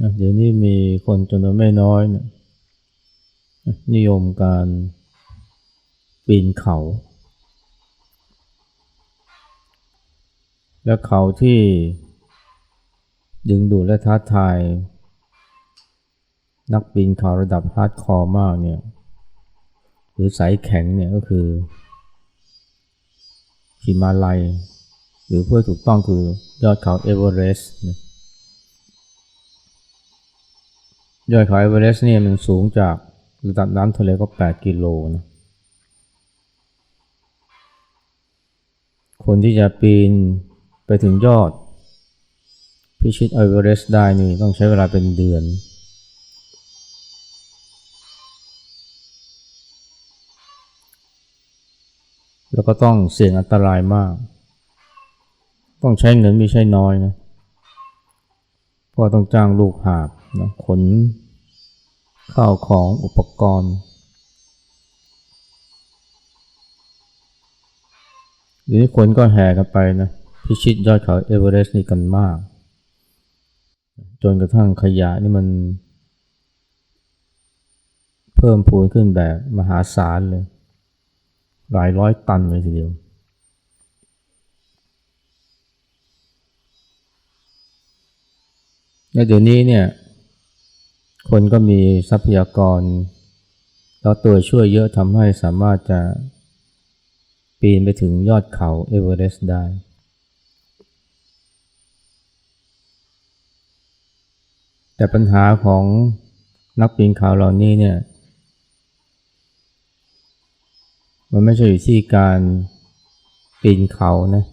เดี๋ยวนี้มีคนจำนวนไม่น้อยนะนิยมการปีนเขา และเขาที่ดึงดูดและท้าทาย นักปีนเขาระดับฮาร์ดคอร์มากเนี่ยหรือสายแข็งเนี่ยก็คือหิมาลัย หรือเพื่อถูกต้องคือยอดเขาเอเวอเรสต์นะ ยอดเขาเอเวอเรสต์เนี่ยมันสูงจากระดับน้ำทะเลก็ 8 กิโลนะคนที่จะปีนไปถึงยอด พิชิตเอเวอเรสต์ได้นี่ต้องใช้เวลาเป็นเดือนแล้วก็ต้องเสี่ยงอันตรายมาก ต้องใช้เงินไม่ใช่น้อยนะ เพราะต้องจ้างลูกหาบ นะขนข้าวของอุปกรณ์เดี๋ยวนี้คนก็แห่กันไปนะพิชิตยอดเขาเอเวอเรสต์นี่กันมาก จนกระทั่งขยะนี่มัน เพิ่มพูนขึ้นแบบมหาศาลเลย หลายร้อยตันเลยทีเดียวและเดี๋ยวนี้เนี่ย คนก็มีทรัพยากร แล้วตัวช่วยเยอะทำให้สามารถจะปีนไปถึงยอดเขาเอเวอเรสต์ได้ แต่ปัญหาของนักปีนเขาเหล่านี้เนี่ย มันไม่ใช่อยู่ที่การปีนเขานะ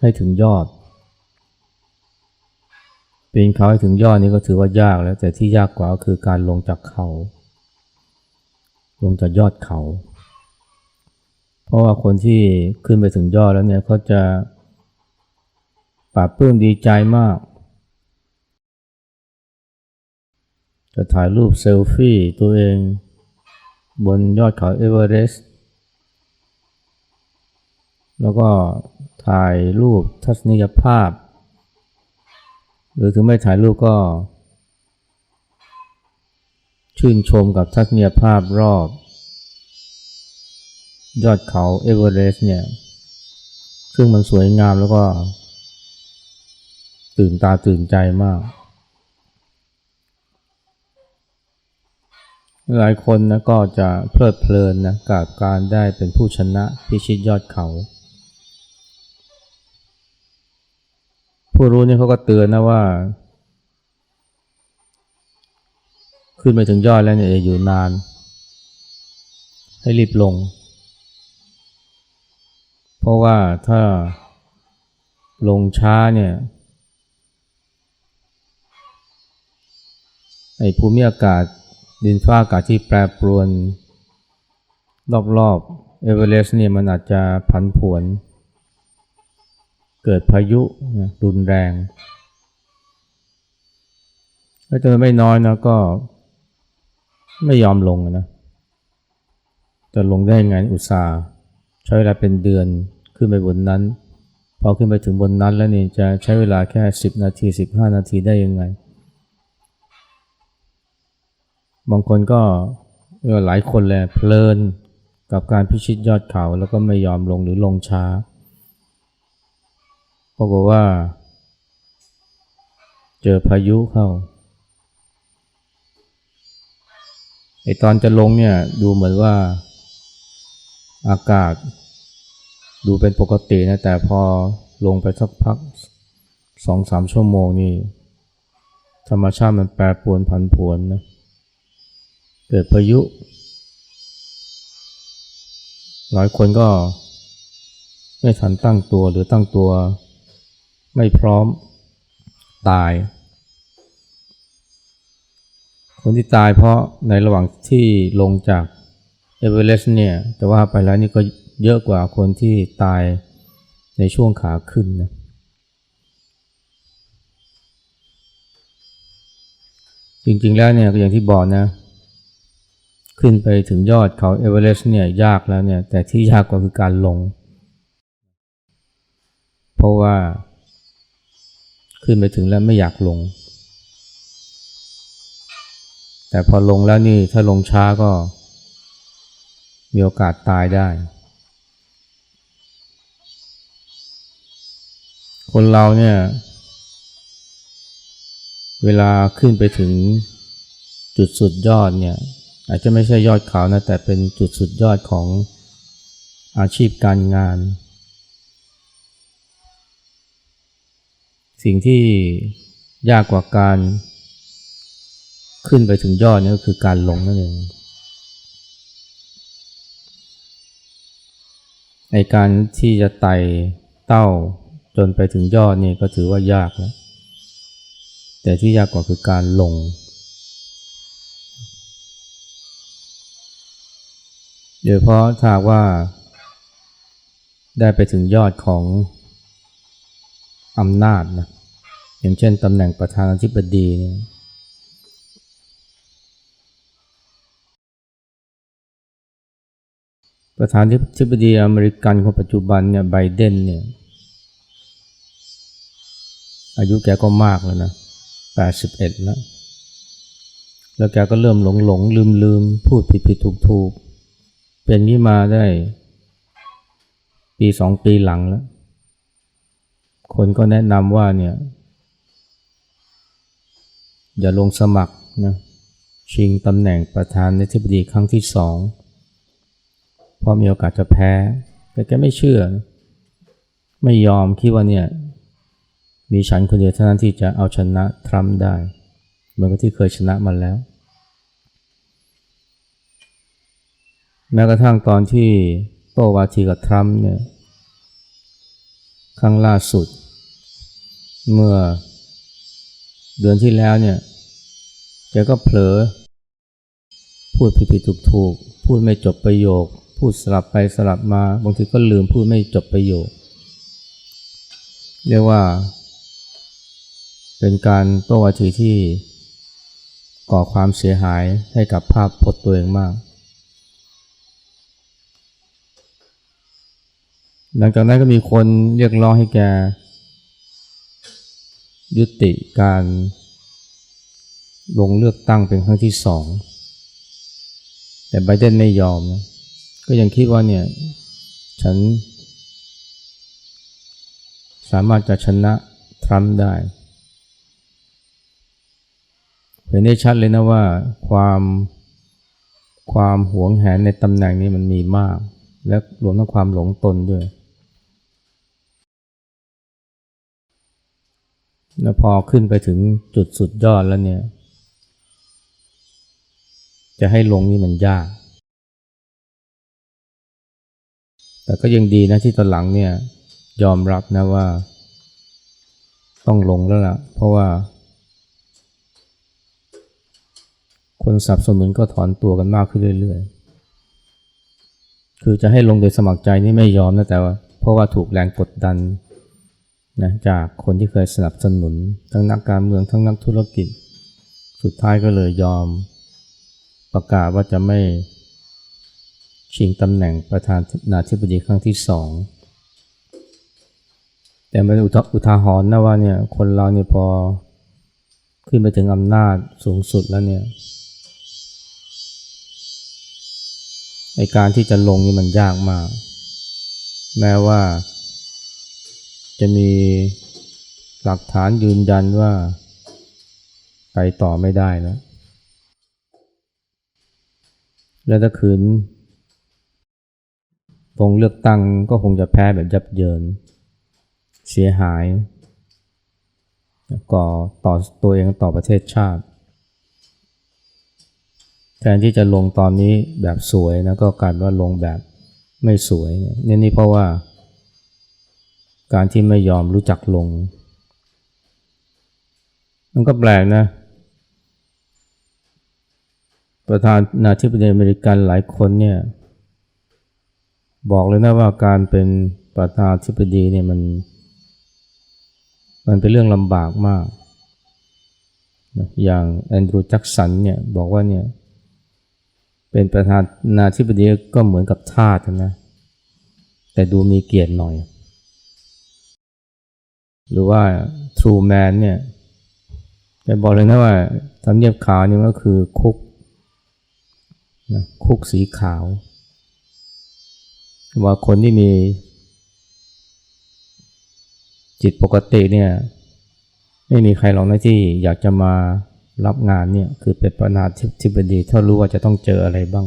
ให้ถึงยอด ปีนเขาให้ถึงยอดนี่ก็ถือว่ายากแล้ว แต่ที่ยากกว่าก็คือการลงจากเขา ลงจากยอดเขา เพราะว่าคนที่ขึ้นไปถึงยอดแล้วเนี่ยเขาจะปราบปลื้มดีใจมาก จะถ่ายรูปเซลฟี่ตัวเอง บนยอดเขาเอเวอเรสต์แล้วก็ถ่ายรูปทัศนียภาพ หรือถึงไม่ถ่ายรูปก็ ชื่นชมกับทัศนียภาพรอบ ยอดเขาเอเวอเรสต์เนี่ย ซึ่งมันสวยงามแล้วก็ ตื่นตาตื่นใจมาก หลายคนนะก็จะเพลิดเพลินนะกับการได้เป็นผู้ชนะพิชิตยอดเขา ผู้รู้นี่เขาก็เตือนนะว่า ขึ้นไปถึงยอดแล้วเนี่ยอย่าอยู่นาน ให้รีบลง เพราะว่าถ้าลงช้าเนี่ยไอ้ภูมิอากาศดินฟ้าอากาศที่แปรปรวน รอบๆเอเวอเรสต์เนี่ยมันอาจจะผันผวนเเกิดพายุรุนแรงแล้วจนไม่น้อยนะก็ไม่ยอมลงนะจะลงได้ไงอุตส่าห์ใช้เวลาเป็นเดือนขึ้นไปบนนั้น พอขึ้นไปถึงบนนั้นแล้วนี่จะใช้เวลาแค่ 10 นาที 15 นาทีได้ยังไง บางคนก็หลายคนแหละเพลินกับการพิชิตยอดเขาแล้วก็ไม่ยอมลงหรือลงช้า รากฏว่า เจอพายุเข้าไอตอนจะลงเนี่ยดูเหมือนว่าอากาศ ดูเป็นปกตินะแต่พอลงไปสักพักสองสามชั่วโมงนี่ธรรมชาติมันแปรปรวนผันผวนนะเกิดพายุ หลายคนก็ไม่ทันตั้งตัวหรือตั้งตัว ไม่พร้อมตาย คนที่ตายเพราะในระหว่างที่ลงจากเอเวอเรสต์เนี่ยแต่ว่าไปแล้วนี่ก็เยอะกว่าคนที่ตายในช่วงขาขึ้นนะจริงๆแล้วเนี่ยอย่างที่บอกนะขึ้นไปถึงยอดเขาเอเวอเรสต์เนี่ยยากแล้วเนี่ยแต่ที่ยากกว่าคือการลง เพราะว่า ขึ้นไปถึงแล้วไม่อยากลง แต่พอลงแล้วนี่ถ้าลงช้าก็ มีโอกาสตายได้ คนเราเนี่ย เวลาขึ้นไปถึงจุดสุดยอดเนี่ย อาจจะไม่ใช่ยอดเขานะ แต่เป็นจุดสุดยอดของอาชีพการงาน สิ่งที่ยากกว่าการ ขึ้นไปถึงยอดนี่ก็คือการลงนั่นเองไอการที่จะไต่เต้าจนไปถึงยอดนี่ก็ถือว่ายากแล้ว แต่ที่ยากกว่าคือการลง โดยเพราะถ้าว่าได้ไปถึงยอดของ อำนาจนะอย่างเช่นตำแหน่งประธานาธิบดีเนี่ยประธานาธิบดีอเมริกันคนปัจจุบันเนี่ยไบเดนเนี่ยอายุแกก็มากแล้วนะ81แล้ว แล้วแกก็เริ่มหลงหลงลืมลืมพูดผิดผิดถูกถูกเป็นนี้มาได้ ปีสองปีหลังแล้ว คนก็แนะนำว่าเนี่ย อย่าลงสมัครนะชิงตำแหน่งประธานาธิบดีครั้งที่สองเพราะมีโอกาสจะแพ้ แต่แกไม่เชื่อ ไม่ยอมคิดว่าเนี่ย มีฉันคนเดียวเท่านั้นที่จะเอาชนะทรัมป์ได้ เหมือนกับที่เคยชนะมาแล้ว แม้กระทั่งตอนที่โตวาทีกับทรัมป์เนี่ยครั้งล่าสุด เมื่อเดือนที่แล้วเนี่ยแกก็เผลอ พูดผิดๆถูกๆ พูดไม่จบประโยค พูดสลับไปสลับมา บางทีก็ลืมพูดไม่จบประโยค เรียกว่า เป็นการโต้วาทีที่ก่อความเสียหายให้กับภาพพจน์ตัวเองมาก หลังจากนั้นก็มีคนเรียกร้องให้แก ยุติการลงเลือกตั้งเป็นครั้งที่สอง แต่ไบเดนไม่ยอมนะ ก็ยังคิดว่าเนี่ย ฉัน สามารถจะชนะทรัมป์ได้เห็นได้ชัดเลยนะว่าความความหวงแหนในตำแหน่งนี้มันมีมาก และรวมทั้งความหลงตนด้วย แล้วพอขึ้นไปถึงจุดสุดยอดแล้วเนี่ย จะให้ลงนี่มันยาก แต่ก็ยังดีนะที่ตอนหลังเนี่ย ยอมรับนะว่า ต้องลงแล้วล่ะ เพราะว่า คนสนับสนุนก็ถอนตัวกันมากขึ้นเรื่อยๆ คือจะให้ลงโดยสมัครใจนี่ไม่ยอมนะแต่ว่า เพราะว่าถูกแรงกดดัน นะจากคนที่เคยสนับสนุน ทั้งนักการเมืองทั้งนักธุรกิจ สุดท้ายก็เลยยอม ประกาศว่าจะไม่ชิงตำแหน่งประธานาธิบดีครั้งที่สองแต่เป็นอุทอุทาหรณ์นะว่าเนี่ยคนเราเนี่ยพอขึ้นไปถึงอำนาจสูงสุดแล้วเนี่ยไอการที่จะลงนี่มันยากมาก แม้ว่า จะมีหลักฐานยืนยันว่าไปต่อไม่ได้แล้ว แล้วถ้าคืนลงเลือกตั้งก็คงจะแพ้แบบยับเยิน เสียหายก่อต่อตัวเองต่อประเทศชาติ แทนที่จะลงตอนนี้แบบสวยนะก็กลายเป็นว่าลงแบบไม่สวยเนี่ยนี่เพราะว่า การที่ไม่ยอมรู้จักลง มันก็แปลกนะ ประธานาธิบดีอเมริกันหลายคนเนี่ย บอกเลยนะว่าการเป็นประธานาธิบดีเนี่ยมัน มันเป็นเรื่องลำบากมาก อย่างแอนดรูว์แจ็กสันเนี่ยบอกว่าเนี่ย เป็นประธานาธิบดีก็เหมือนกับทาสนะ แต่ดูมีเกียรติหน่อย หรือว่าทรูแมนเนี่ยแกบอกเลยนะว่าทำเนียบขาวนี่ก็คือคุกนะคุกสีขาว ว่าคนที่มี จิตปกติเนี่ยไม่มีใครหรอกนะที่อยากจะมารับงานเนี่ยคือเป็นประธานาธิบดีถ้ารู้ว่าจะต้องเจออะไรบ้าง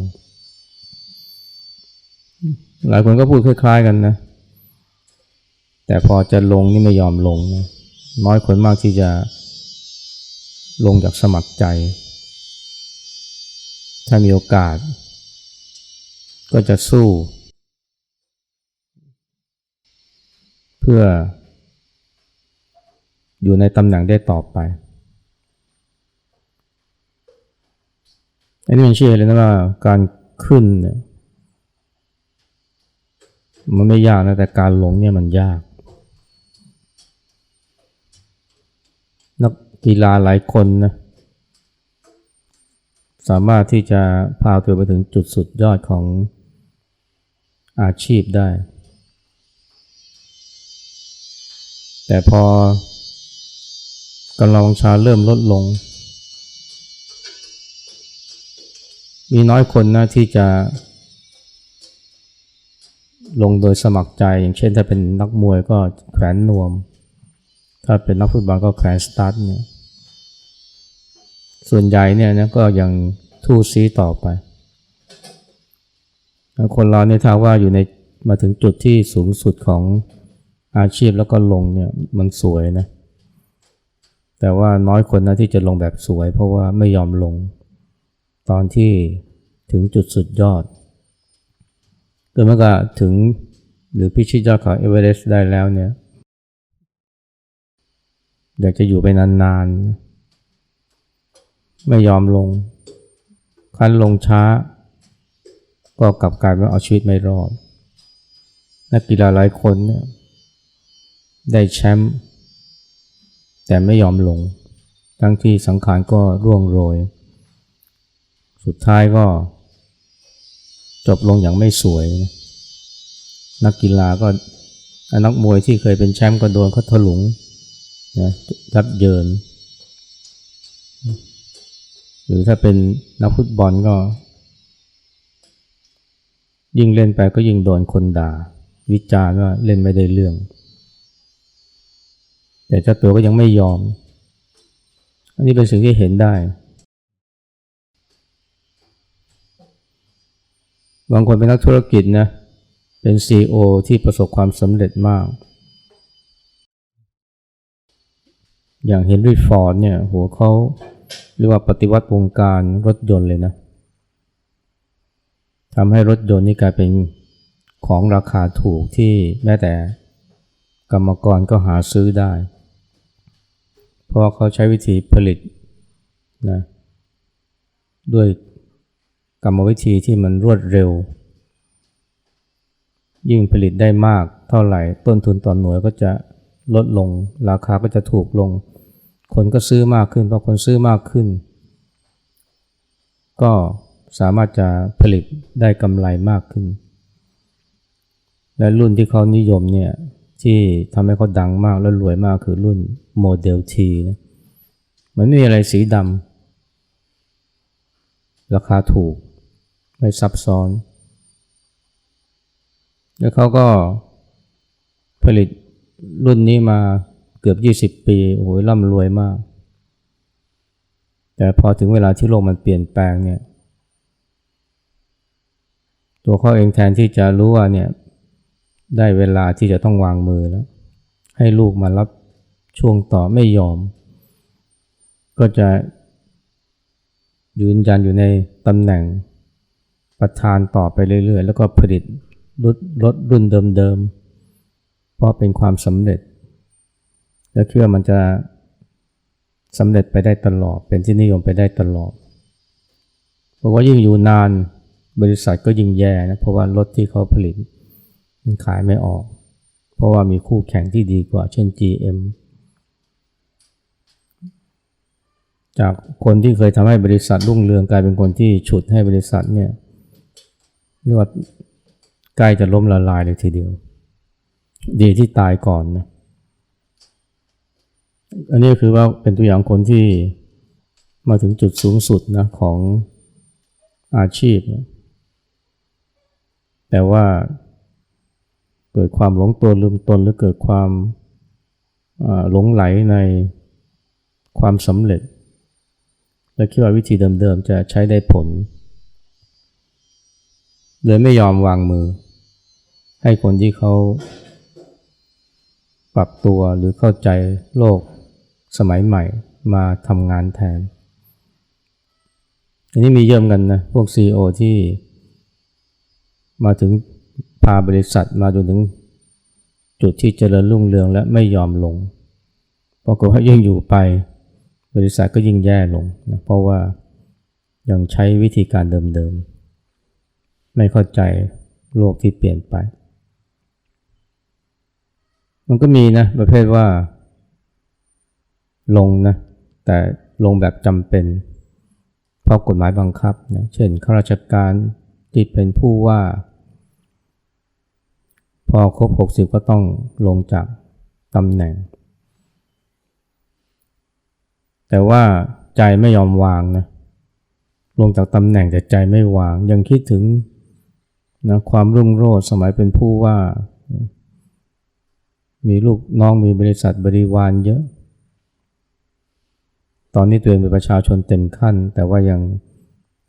หลายคนก็พูดคล้ายๆกันนะ แต่พอจะลงนี่ไม่ยอมลงนะน้อยคนมากที่จะลงจากสมัครใจ ถ้ามีโอกาส ก็จะสู้ เพื่อ อยู่ในตำแหน่งได้ต่อไปอันนี้มันเชื่อเลยนะว่าการขึ้นเนี่ยมันไม่ยากนะแต่การลงเนี่ยมันยาก นั กีฬาหลายคนนะสามารถที่จะพาตัวไปถึงจุดสุดยอดของอาชีพได้ แต่พอกำลังชาเริ่มลดลง มีน้อยคนนะที่จะลงโดยสมัครใจอย่างเช่นถ้าเป็นนักมวยก็แขวนนวม ถ้าเป็นนักฟุตบอลก็แขวนสตาร์ทเนี่ย ส่วนใหญ่เนี่ยนะก็ยังทู่ซีต่อไป คนเราเนี่ยถ้าว่าอยู่ในมาถึงจุดที่สูงสุดของอาชีพแล้วก็ลงเนี่ยมันสวยนะ แต่ว่าน้อยคนนะที่จะลงแบบสวย เพราะว่าไม่ยอมลง ตอนที่ถึงจุดสุดยอดเกิดเมื่อถึงหรือพิชิตยอดเขาเอเวอเรสต์ได้แล้วเนี่ยอยากจะอยู่ไปนานๆ ไม่ยอมลง คันลงช้า ก็กลับกลายเป็นเอาชีวิตไม่รอด นักกีฬาหลายคนเนี่ยได้แชมป์แต่ไม่ยอมลง ทั้งที่สังขารก็ร่วงโรย สุดท้ายก็ จบลงอย่างไม่สวยนะนักกีฬาก็นักมวยที่เคยเป็นแชมป์ก็โดนเขาถลุงนะรับเยิน รือถ้าเป็นนักฟุตบอลก็ ยิ่งเล่นไปก็ยิ่งโดนคนด่า วิจารณ์ว่าเล่นไม่ได้เรื่อง แต่เจ้าตัวก็ยังไม่ยอม อันนี้เป็นสิ่งที่เห็นได้ บางคนเป็นนักธุรกิจนะเป็น CEO ที่ประสบความสำเร็จมาก อย่างเฮนรี่ฟอร์ดเนี่ยหัวเขา เรียกว่าปฏิวัติวงการรถยนต์เลยนะทำให้รถยนต์นี่กลายเป็นของราคาถูกที่แม้แต่กรรมกรก็หาซื้อได้ เพราะเขาใช้วิธีผลิตนะด้วยกรรมวิธีที่มันรวดเร็ว ยิ่งผลิตได้มากเท่าไหร่ต้นทุนต่อนหน่วยก็จะลดลง ราคาก็จะถูกลง คนก็ซื้อมากขึ้นพอคนซื้อมากขึ้น ก็สามารถจะผลิตได้กำไรมากขึ้น และรุ่นที่เขานิยมเนี่ยที่ทำให้เขาดังมากและรวยมากคือรุ่นโมเดลทีนะมันไม่มีอะไรสีดำราคาถูก ไม่ซับซ้อน แล้วเขาก็ผลิตรุ่นนี้มา เกือบ 20 ปีโอ้โหร่ำรวยมาก แต่พอถึงเวลาที่โลกมันเปลี่ยนแปลงเนี่ย ตัวเขาเองแทนที่จะรู้ว่าเนี่ยได้เวลาที่จะต้องวางมือแล้ว ให้ลูกมารับช่วงต่อไม่ยอม ก็จะยืนยันอยู่ในตำแหน่งประธานต่อไปเรื่อยๆ แล้วก็ผลิตรถรุ่นเดิมๆ เพราะเป็นความสำเร็จ และคิดว่ามันจะสำเร็จไปได้ตลอด เป็นที่นิยมไปได้ตลอดเพราะว่ายิ่งอยู่นานบริษัทก็ยิ่งแย่นะเพราะว่ารถที่เขาผลิตมันขายไม่ออก เพราะว่ามีคู่แข่งที่ดีกว่า เช่น GM จากคนที่เคยทำให้บริษัทรุ่งเรืองกลายเป็นคนที่ฉุดให้บริษัทเนี่ยเรียกว่าใกล้จะล้มละลายเลยทีเดียว ดีที่ตายก่อนนะ อันนี้คือว่าเป็นตัวอย่างคนที่มาถึงจุดสูงสุดนะของอาชีพ แต่ว่าเกิดความหลงตัวลืมตนหรือเกิดความหลงไหลในความสำเร็จ และคิดว่าวิธีเดิมๆจะใช้ได้ผล เลยไม่ยอมวางมือ ให้คนที่เขาปรับตัวหรือเข้าใจโลก สมัยใหม่มาทำงานแทน อันนี้มีเยอะเหมกันนะ พวก CEO ที่มาถึงพาบริษัทมาจนถึงจุดที่เจริญรุ่งเรืองและไม่ยอมลงปรากฏว่ายิ่งอยู่ไปบริษัทก็ยิ่งแย่ลงนะเพราะว่ายังใช้วิธีการเดิมๆ ไม่เข้าใจโลกที่เปลี่ยนไป มันก็มีนะประเภทว่า ลงนะแต่ลงแบบจำเป็น เพราะกฎหมายบังคับนะเช่นข้าราชการที่เป็นผู้ว่า พอครบ 60 ก็ต้องลงจากตำแหน่ง แต่ว่าใจไม่ยอมวางนะลงจากตำแหน่งแต่ใจไม่วาง ยังคิดถึงนะความรุ่งโรจน์สมัยเป็นผู้ว่า มีลูกน้องมีบริษัทบริวารเยอะ ตอนนี้ตัวเองเป็นประชาชนเต็มขั้น แต่ว่ายัง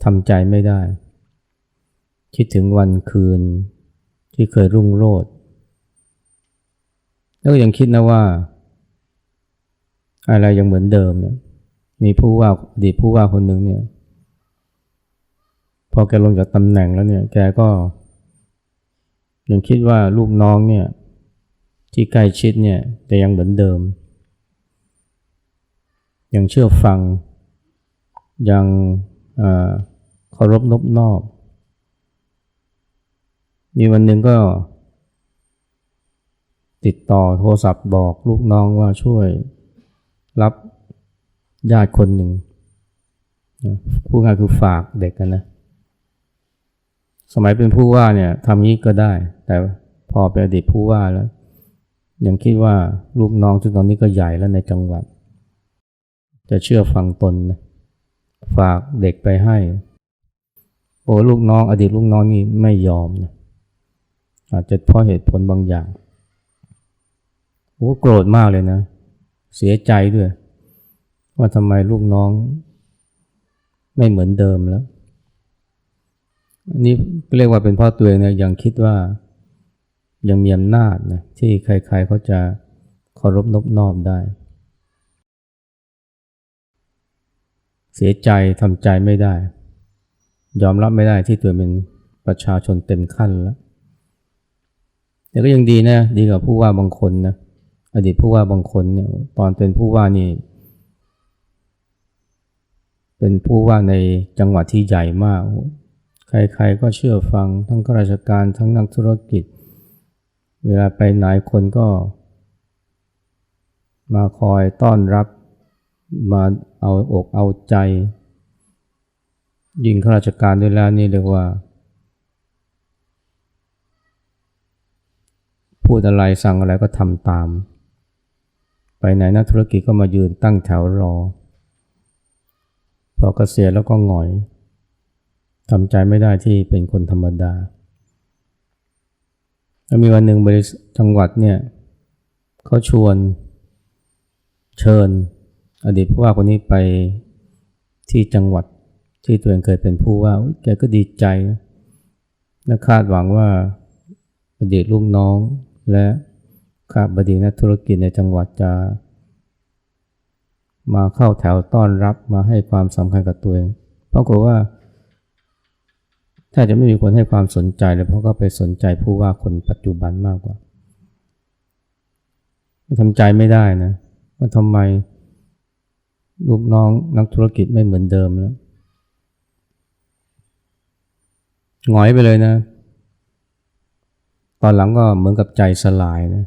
ทำใจไม่ได้ คิดถึงวันคืนที่เคยรุ่งโรจน์แล้วก็ยังคิดนะว่า อะไรยังเหมือนเดิมเนี่ยมีผู้ว่าอดีตผู้ว่าคนหนึ่งเนี่ย พอแกลงจากตำแหน่งแล้วเนี่ย แกก็ ยังคิดว่าลูกน้องเนี่ย ที่ใกล้ชิดเนี่ยจะยังเหมือนเดิม ยังเชื่อฟัง ยังเคารพนบนอบ มีวันหนึ่งก็ ติดต่อโทรศัพท์บอกลูกน้องว่าช่วยรับญาติคนหนึ่งผู้งานคือฝากเด็กกันนะ สมัยเป็นผู้ว่าเนี่ยทำนี้ก็ได้ แต่พอเป็นอดีตผู้ว่าแล้ว ยังคิดว่าลูกน้องซึ่งตอนนี้ก็ใหญ่แล้วในจังหวัด จะเชื่อฟังตนนะฝากเด็กไปให้ โอ้ลูกน้อง อดีตลูกน้องนี่ไม่ยอมนะอาจจะเพราะเหตุผลบางอย่างโอ้โกรธมากเลยนะ เสียใจด้วย ว่าทำไมลูกน้อง ไม่เหมือนเดิมแล้วอันนี้เรียกว่าเป็นพ่อตัวเองเนี่ยยังคิดว่ายังมีอำนาจนะที่ใครๆเขาจะเคารพนบนอบได้ เสียใจทำใจไม่ได้ ยอมรับไม่ได้ที่ตัวเป็นประชาชนเต็มขั้นแล้วแต่ก็ยังดีนะ ดีกว่าผู้ว่าบางคนนะอดีตผู้ว่าบางคนเนี่ยตอนเป็นผู้ว่านี่ เป็นผู้ว่าในจังหวัดที่ใหญ่มาก ใครๆก็เชื่อฟังทั้งข้าราชการทั้งนักธุรกิจ เวลาไปไหนคนก็ มาคอยต้อนรับ มาเอาอกเอาใจ ยิ่งข้าราชการด้วยแล้วนี่เรียกว่า พูดอะไรสั่งอะไรก็ทำตาม ไปไหนนักธุรกิจก็มายืนตั้งแถวรอ พอเกษียณแล้วก็หงอยทำใจไม่ได้ที่เป็นคนธรรมดาแล้วมีวันหนึ่งบริษัทจังหวัดเนี่ยเขาชวนเชิญ อดีตผู้ว่าคนนี้ไปที่จังหวัดที่ตัวเองเคยเป็นผู้ว่าแกก็ดีใจนะและคาดหวังว่าอดีตลูกน้อง และข้าบดีนักธุรกิจในจังหวัดจะมาเข้าแถวต้อนรับมาให้ความสำคัญกับตัวเอง เพราะกว่าถ้าจะไม่มีคนให้ความสนใจเลยเพราะก็ไปสนใจผู้ว่าคนปัจจุบันมากกว่าทำใจไม่ได้นะว่าทำไม ลูกน้องนักธุรกิจไม่เหมือนเดิมแล้วหงอยไปเลยนะ ตอนหลังก็เหมือนกับใจสลายนะ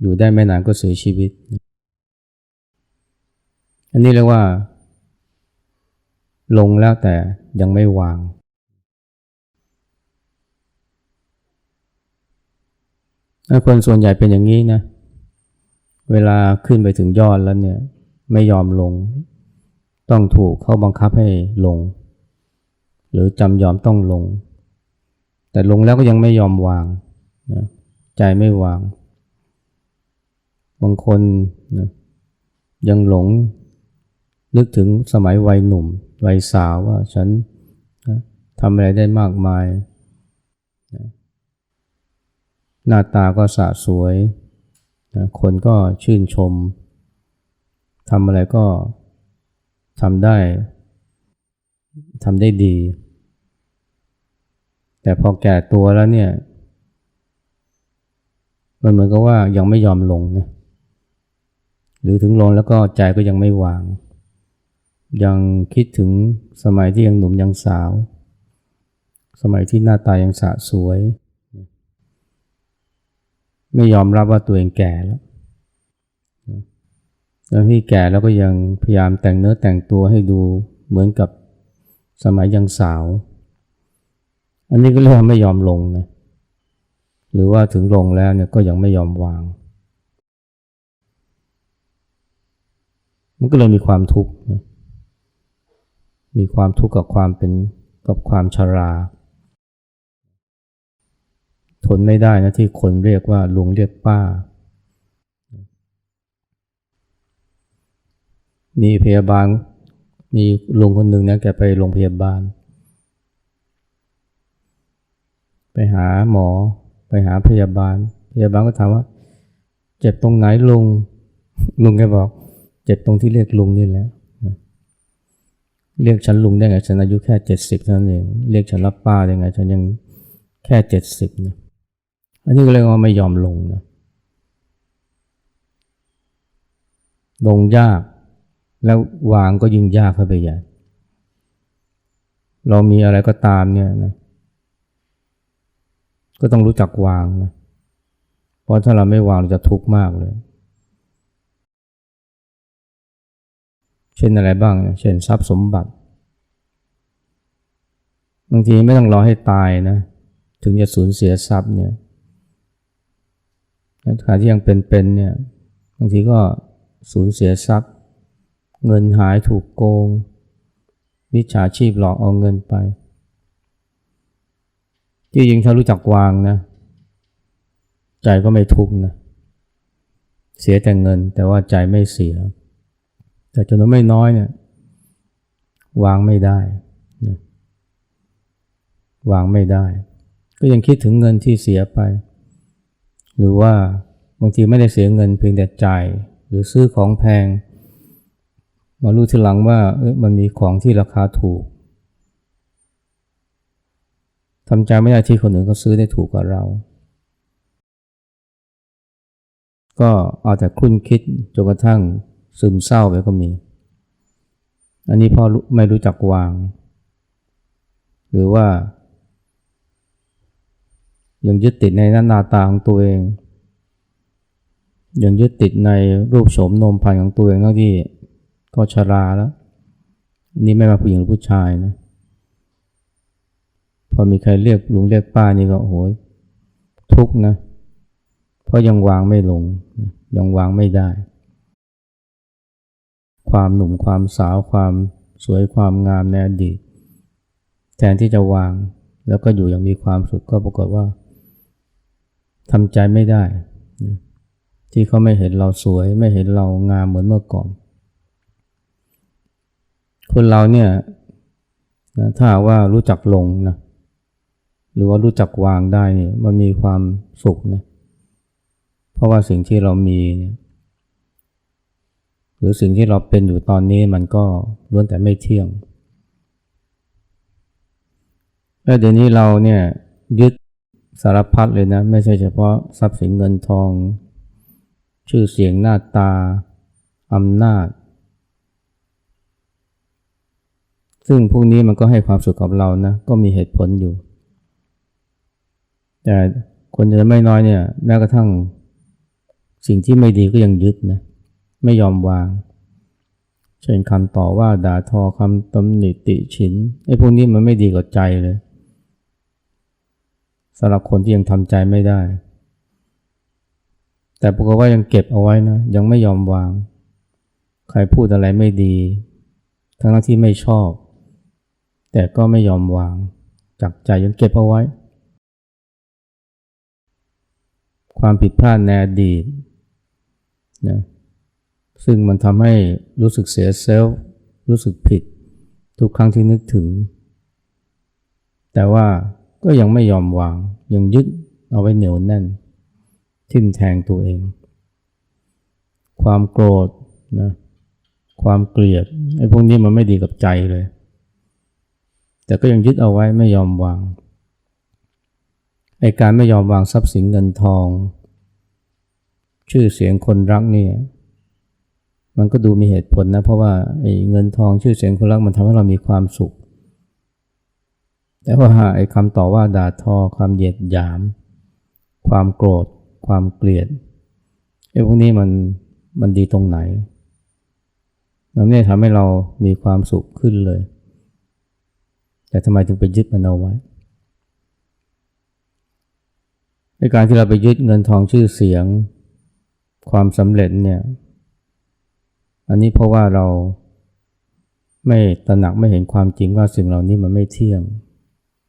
อยู่ได้ไม่นานก็เสียชีวิต อันนี้เรียกว่า ลงแล้วแต่ยังไม่วาง คนส่วนใหญ่เป็นอย่างนี้นะเเวลาขึ้นไปถึงยอดแล้วเนี่ยไม่ยอมลง ต้องถูกเขาบังคับให้ลง หรือจำยอมต้องลง แต่ลงแล้วก็ยังไม่ยอมวางนะใจไม่วาง บางคนนะยังหลงนึกถึงสมัยวัยหนุ่ม วัยสาวว่าฉันนะทำอะไรได้มากมายนะหน้าตาก็สะสวย นะคนก็ชื่นชมทำอะไรก็ทำได้ทำได้ดี แต่พอแก่ตัวแล้วเนี่ย มันเหมือนกับว่ายังไม่ยอมลงนะหรือถึงลงแล้วก็ใจก็ยังไม่วาง ยังคิดถึงสมัยที่ยังหนุ่มยังสาว สมัยที่หน้าตายังสะสวย ไม่ยอมรับว่าตัวเองแก่แล้วแล้วที่แก่แล้วก็ยังพยายามแต่งเนื้อแต่งตัวให้ดูเหมือนกับสมัยยังสาว อันนี้ก็เรียกว่าไม่ยอมลงนะ หรือว่าถึงลงแล้วเนี่ยก็ยังไม่ยอมวาง มันก็เลยมีความทุกข์นะมีความทุกข์กับความเป็นกับความชรา ทนไม่ได้นะที่คนเรียกว่าลุงเรียกป้ามีพยาบาลมีลุงคนหนึ่งนะแกไปโรงพยาบาล ไปหาหมอ ไปหาพยาบาล พยาบาลก็ถามว่า เจ็บตรงไหนลุง ลุงแกบอก เจ็บตรงที่เรียกลุงนี่แหละเรียกฉันลุงได้ไงฉันอายุแค่เจ็ดสิบเท่านั้นเองเรียกฉันรับป้าได้ไงฉันยังแค่เจ็ดสิบเนี่ย อันนี้ก็เรียกว่าไม่ยอมลงนะลงยาก แล้ววางก็ยิ่งยากเข้าไปใหญ่เรามีอะไรก็ตามเนี่ยนะก็ต้องรู้จักวางนะเพราะถ้าเราไม่วางเราจะทุกข์มากเลย เช่นอะไรบ้างนะเช่นทรัพย์สมบัติบางทีไม่ต้องรอให้ตายนะ ถึงจะสูญเสียทรัพย์เนี่ย ขณะที่ยังเป็นๆเนี่ยบางทีก็สูญเสียทรัพย์ เงินหายถูกโกงมิจฉาชีพหลอกเอาเงินไปที่ยิงถ้ารู้จักวางนะ ใจก็ไม่ทุกข์นะเสียแต่เงินแต่ว่าใจไม่เสีย แต่จำนวนไม่น้อยเนี่ยวางไม่ได้นะวางไม่ได้ ก็ยังคิดถึงเงินที่เสียไป หรือว่าบางทีไม่ได้เสียเงินเพียงแต่จ่าย หรือซื้อของแพง มารู้ทีหลังว่าเอ้ยมันมีของที่ราคาถูกทำใจไม่ได้ที่คนอื่นเขาซื้อได้ถูกกว่าเรา ก็เอาแต่คุ้นคิดจนกระทั่งซึมเศร้าไปก็มี อันนี้พ่อไม่รู้จักวาง หรือว่า ยังยึดติดในหน้าตาของตัวเอง ยังยึดติดในรูปโฉมนมพันของตัวเองทั้งที่ก็ชราแล้วนนี้ไม่มาผู้หญิงหรือผู้ชายนะพอมีใครเรียกลุงเรียกป้านี่ก็โอ้โหทุกนะ เพราะยังวางไม่ลง ยังวางไม่ได้ ความหนุ่มความสาวความสวยความงามในอดีตแทนที่จะวางแล้วก็อยู่อย่างมีความสุขก็ปรากฏว่า ทำใจไม่ได้ ที่เขาไม่เห็นเราสวย ไม่เห็นเรางามเหมือนเมื่อก่อน คนเราเนี่ยนะถ้าว่ารู้จักลงนะหรือว่ารู้จักวางได้เนี่ยมันมีความสุขนะเพราะว่าสิ่งที่เรามีเนี่ยหรือสิ่งที่เราเป็นอยู่ตอนนี้มันก็ล้วนแต่ไม่เที่ยงแล้วเดี๋ยวนี้เราเนี่ยยึด สารพัดเลยนะ ไม่ใช่เฉพาะทรัพย์สินเงินทอง ชื่อเสียงหน้าตาอำนาจ ซึ่งพวกนี้มันก็ให้ความสุขกับเรานะ ก็มีเหตุผลอยู่ แต่คนจะไม่น้อยเนี่ย แม้กระทั่งสิ่งที่ไม่ดีก็ยังยึดนะ ไม่ยอมวาง เช่นคำต่อว่าด่าทอคำตำหนิติฉินไอ้พวกนี้มันไม่ดีกับใจเลย สำหรับคนที่ยังทำใจไม่ได้ แต่ปรากฏว่ายังเก็บเอาไว้นะ ยังไม่ยอมวาง ใครพูดอะไรไม่ดี ทั้งที่ไม่ชอบ แต่ก็ไม่ยอมวาง จากใจยังเก็บเอาไว้ ความผิดพลาดในอดีตนะซึ่งมันทำให้รู้สึกเสียเซลล์รู้สึกผิด ทุกครั้งที่นึกถึง แต่ว่า ก็ยังไม่ยอมวาง ยังยึดเอาไว้เหนียวแน่น ทิ่มแทงตัวเอง ความโกรธนะความเกลียดไอ้พวกนี้มันไม่ดีกับใจเลย แต่ก็ยังยึดเอาไว้ไม่ยอมวางไอ้การไม่ยอมวางทรัพย์สินเงินทอง ชื่อเสียงคนรักเนี่ยมันก็ดูมีเหตุผลนะ เพราะว่าไอ้เงินทองชื่อเสียงคนรักมันทำให้เรามีความสุข แต่ว่าไอ้คำต่อว่าด่าทอ ความเหยียดหยาม ความโกรธ ความเกลียดไอ้พวกนี้มันมันดีตรงไหน มันไม่ได้ทำให้เรามีความสุขขึ้นเลย แต่ทำไมถึงไปยึดมันเอาไว้ในการที่เราไปยึดเงินทองชื่อเสียง ความสำเร็จเนี่ย อันนี้เพราะว่าเราไม่ตระหนักไม่เห็นความจริงว่าสิ่งเหล่านี้มันไม่เที่ยง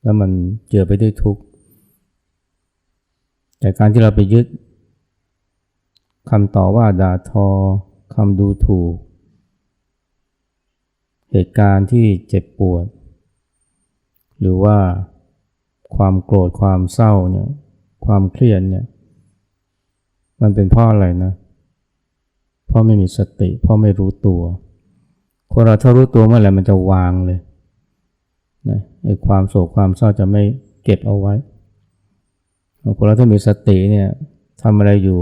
แล้วมันเจือไปด้วยทุกข์แต่การที่เราไปยึดคำต่อว่าด่าทอคำดูถูก เหตุการณ์ที่เจ็บปวด หรือว่าความโกรธความเศร้าเนี่ยความเครียดเนี่ยมันเป็นเพราะอะไรนะเพราะไม่มีสติเพราะไม่รู้ตัวคนเราถ้ารู้ตัวเมื่อไหร่มันจะวางเลย นะไอ้ความโศกความเศร้าจะไม่เก็บเอาไว้คนเราถ้ามีสติเนี่ยทำอะไรอยู่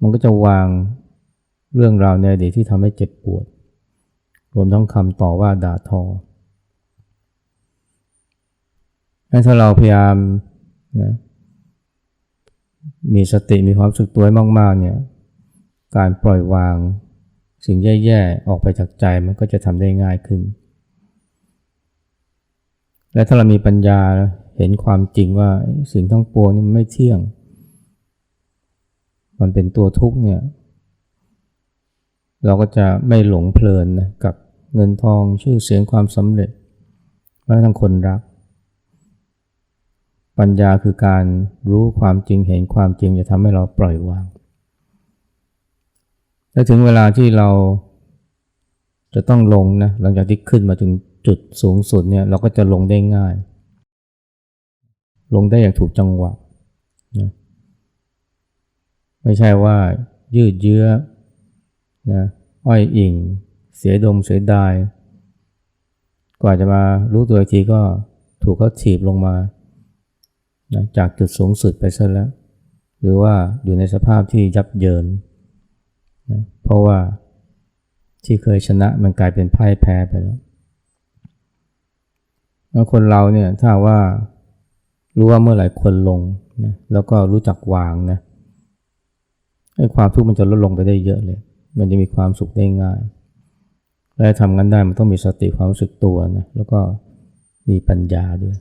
มันก็จะวางเรื่องราวในอดีตที่ทำให้เจ็บปวด รวมทั้งคำต่อว่าด่าทอถ้าเราพยายามนะมีสติมีความสึกตัวมาก ๆ เนี่ย การปล่อยวางสิ่งแย่ ๆ ออกไปจากใจมันก็จะทำได้ง่ายขึ้น และถ้าเรามีปัญญาเห็นความจริงว่าสิ่งทั้งปวงนี่มันไม่เที่ยง มันเป็นตัวทุกข์เนี่ย เราก็จะไม่หลงเพลินนะกับเงินทองชื่อเสียงความสำเร็จแม้ทั้งคนรัก ปัญญาคือการรู้ความจริงเห็นความจริงจะทำให้เราปล่อยวาง และถึงเวลาที่เราจะต้องลงนะหลังจากที่ขึ้นมาถึง จุดสูงสุดเนี่ยเราก็จะลงได้ง่าย ลงได้อย่างถูกจังหวะนะไม่ใช่ว่ายืดเยื้อนะอ้อยอิงเสียดมเสียดาย กว่าจะมารู้ตัวอีกทีก็ถูกเขาถีบลงมานะจากจุดสูงสุดไปซะแล้ว หรือว่าอยู่ในสภาพที่ยับเยินนะเพราะว่าที่เคยชนะมันกลายเป็นพ่ายแพ้ไปแล้ว แล้วคนเราเนี่ยถ้าว่ารู้ว่าเมื่อไหร่คนลงนะแล้วก็รู้จักวางนะไอ้ความทุกข์มันจะลดลงไปได้เยอะเลย มันจะมีความสุขได้ง่าย และทำงั้นได้มันต้องมีสติความรู้สึกตัวนะแล้วก็มีปัญญาด้วย